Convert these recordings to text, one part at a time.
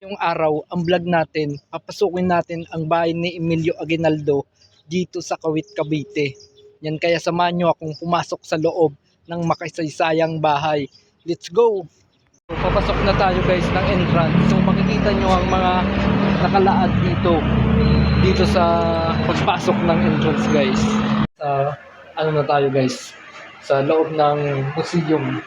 Yung araw, ang vlog natin, papasukin natin ang bahay ni Emilio Aguinaldo dito sa Kawit, Cavite. Yan kaya samahan nyo akong pumasok sa loob ng makasaysayang bahay. Let's go! So, papasok na tayo guys ng entrance. So makikita nyo ang mga nakalaad dito dito sa pagpasok ng entrance guys. Sa ano na tayo guys? Sa loob ng museum.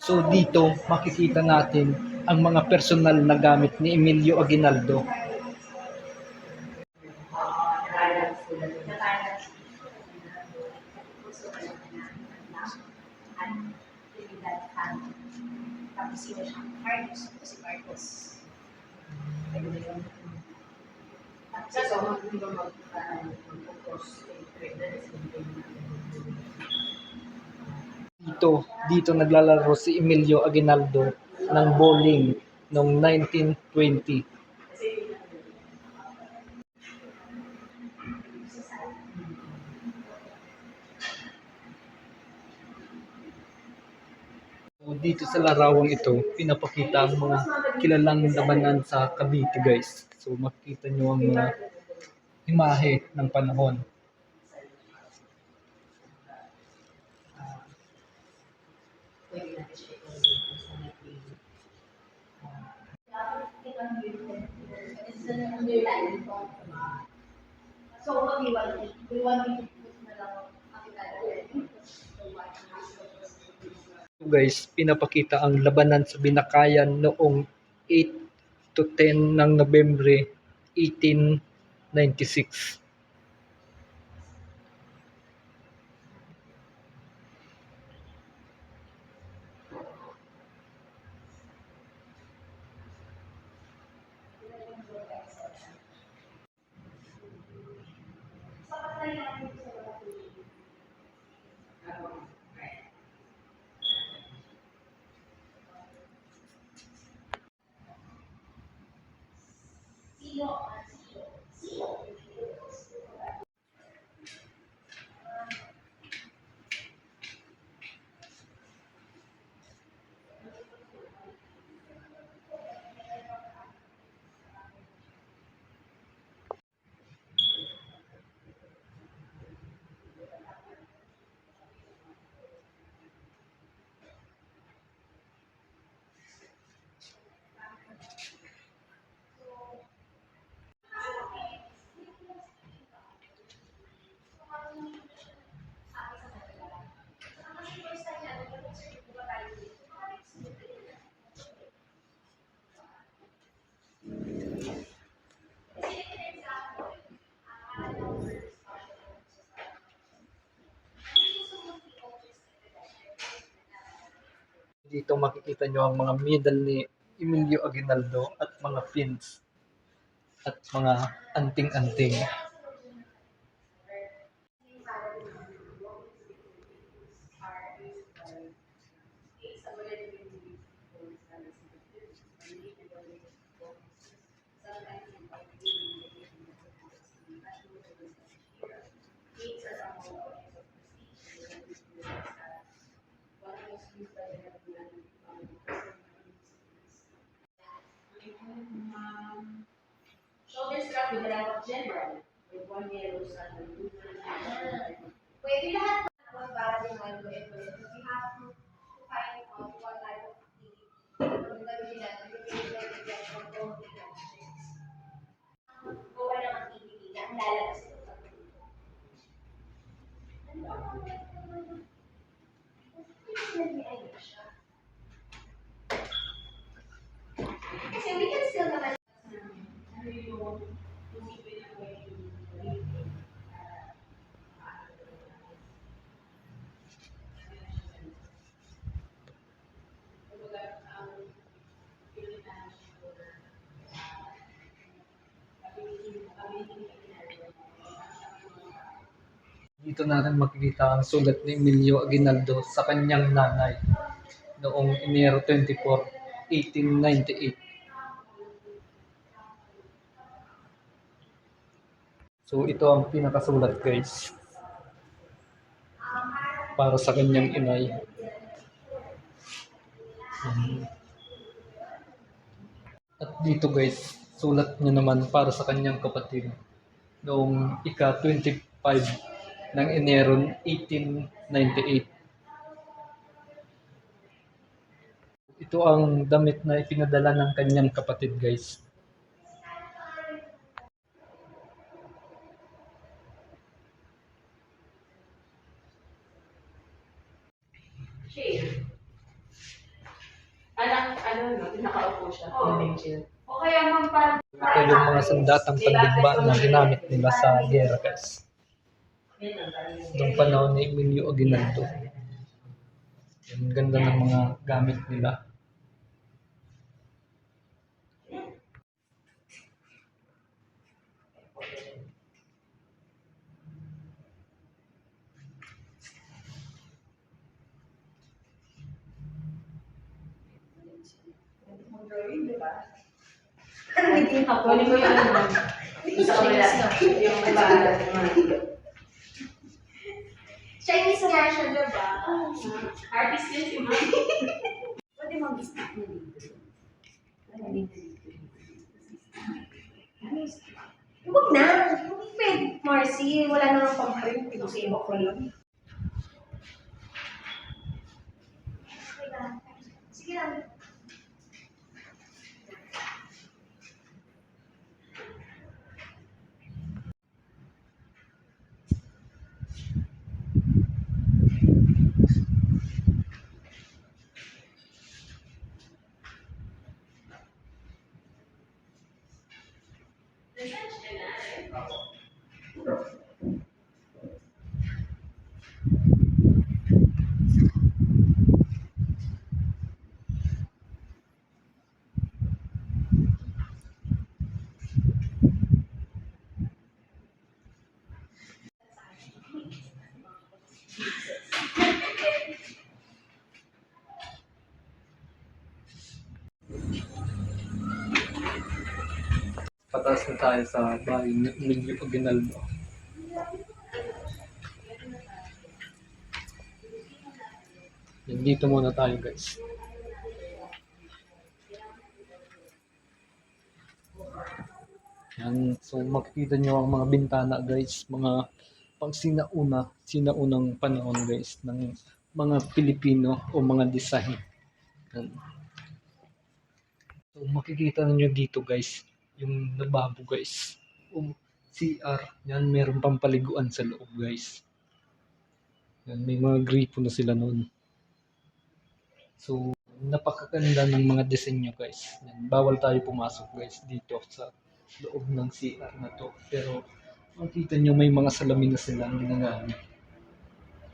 So dito makikita natin ang mga personal na gamit ni Emilio Aguinaldo. Tapos sino siya? Marcos. Si Marcos. Tapos ito, hindi ba mag-focus Dito, dito naglalaro si Emilio Aguinaldo ng bowling noong 1920. So, dito sa larawang ito, pinapakita ang mga kilalang labanan sa Cavite guys. So makikita nyo ang mga imahe ng panahon. So, what do you want? Do you want to So guys, pinapakita ang labanan sa Binakayan noong 8 to 10 ng Nobyembre 1896. Dito makikita nyo ang mga medal ni Emilio Aguinaldo at mga pins at mga anting-anting. So this start with the general. of January, with one year old son, Dito natin makikita ang sulat ni Emilio Aguinaldo sa kanyang nanay noong Enero 24, 1898. So ito ang pinakasulat guys. Para sa kanyang inay. At dito guys, sulat niya naman para sa kanyang kapatid noong ika-25 ng Enero 1898. Ito ang damit na ipinadala ng kanyang kapatid guys. Shave. Anak, ano no, nakaupo siya. Oo. Oh. O kaya ma'am, parang... Ito yung mga sandatang pandigma na ginamit nila sa gera guys. Noong panahon ni Emilio Aguinaldo. Ang ganda ng mga gamit nila. Ano hindi ako? Kunin mo yung ano, sa kabila, yung naman. Chinese nga siya, di ba? Artist yun si Ma'am. Pwede mag-stop na dito. Dito? Huwag na. Pwede, Marcy. Wala na nga pang-print. Pinusin mo ko lang. Sige lang. Pataas na tayo sa bahay Aguinaldo. Yan, dito muna tayo guys. Yan, so makikita nyo ang mga bintana guys, mga pang sinauna, sinaunang panahon guys ng mga Pilipino o mga design. So makikita niyo dito guys, yung lababo guys. Um, CR, yan meron pang paliguan sa loob guys. Yan, may mga gripo na sila noon. So, napakaganda ng mga disenyo guys. Yan, bawal tayo pumasok guys dito sa loob ng CR na to. Pero, makita nyo may mga salamin na silang ginagamit.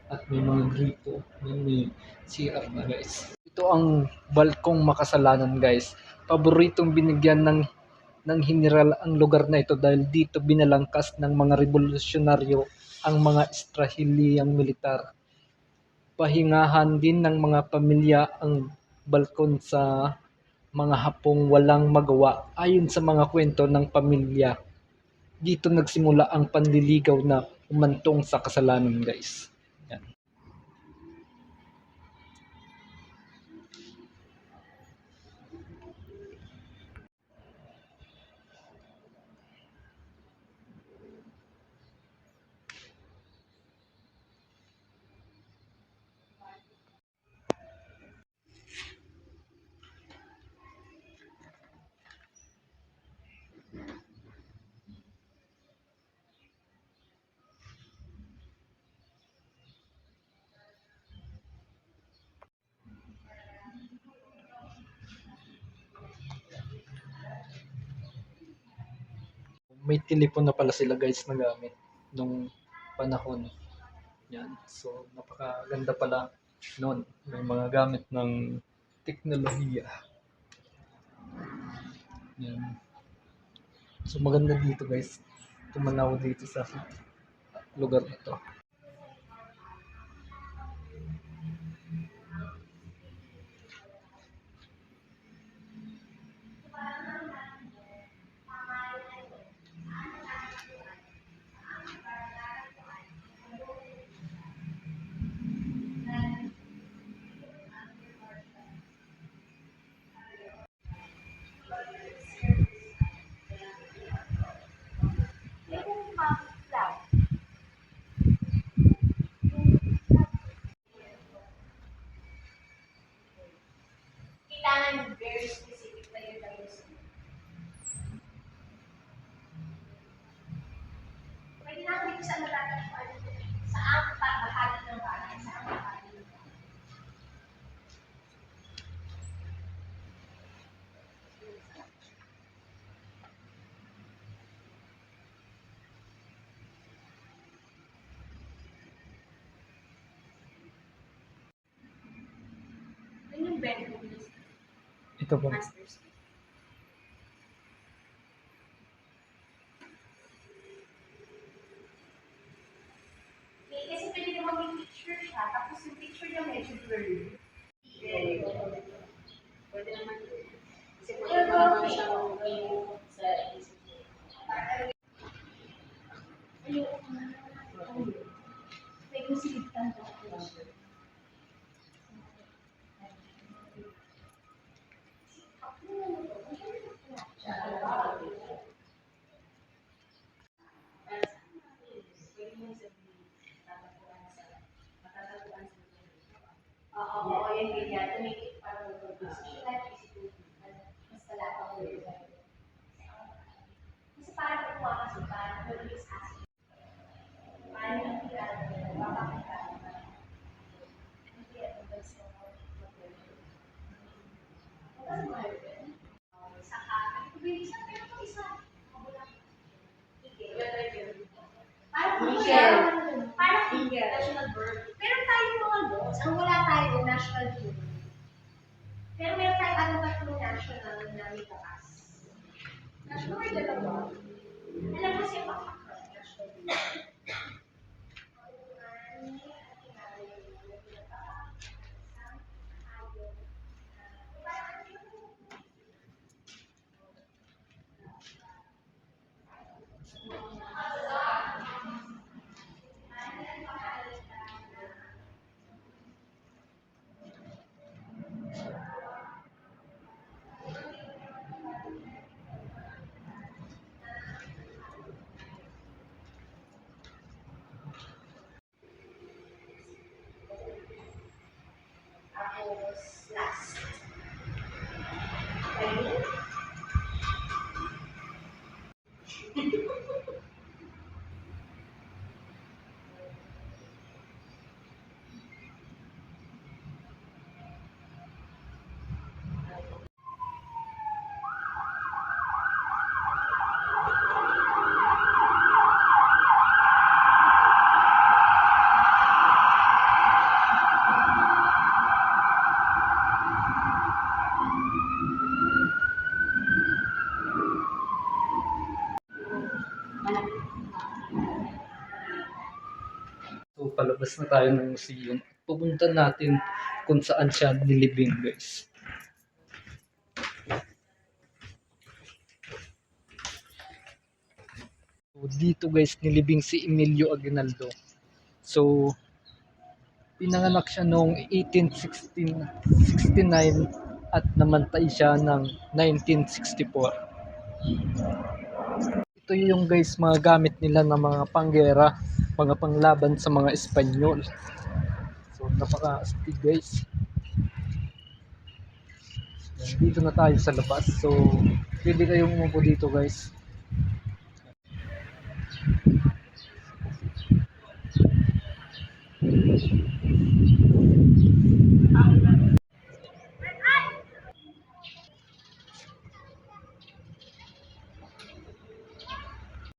At may mga gripo. Yan, may CR na guys. Ito ang balkong makasalanan guys. Paboritong binigyan ng ng general ang lugar na ito dahil dito binalangkas ng mga revolusyonaryo ang mga Israeliyang militar. Pahingahan din ng mga pamilya ang balkon sa mga hapong walang magawa ayon sa mga kwento ng pamilya. Dito nagsimula ang panliligaw na umantong sa kasalanan guys. Yan. May telepon na pala sila guys na gamit nung panahon. Yan. So, napakaganda pala noon. May mga gamit ng teknolohiya. Yan. So, maganda dito guys. Tumanaw dito sa lugar na to. Very specific na yun natin sa natatagpuan sa ng bahay, sa ang bahagi ng list. Ito po. Kasi pwede naman may picture siya, tapos yung picture niya medyo blurry. Pwede naman yun. Kasi pwede naman siya yung sa isip mo. Ayoko na. May ko. Oo, 大家不先把话说 Palabas na tayo ng museum. Pupunta natin kung saan siya nilibing, guys. So, dito guys, nilibing si Emilio Aguinaldo. So, pinanganak siya noong 1869 at namantay siya ng 1964. Ito yung guys mga gamit nila ng mga panggera, mga panglaban sa mga Espanyol. So napaka-astig guys. Dito na tayo sa labas. So pwede kayong umupo dito guys.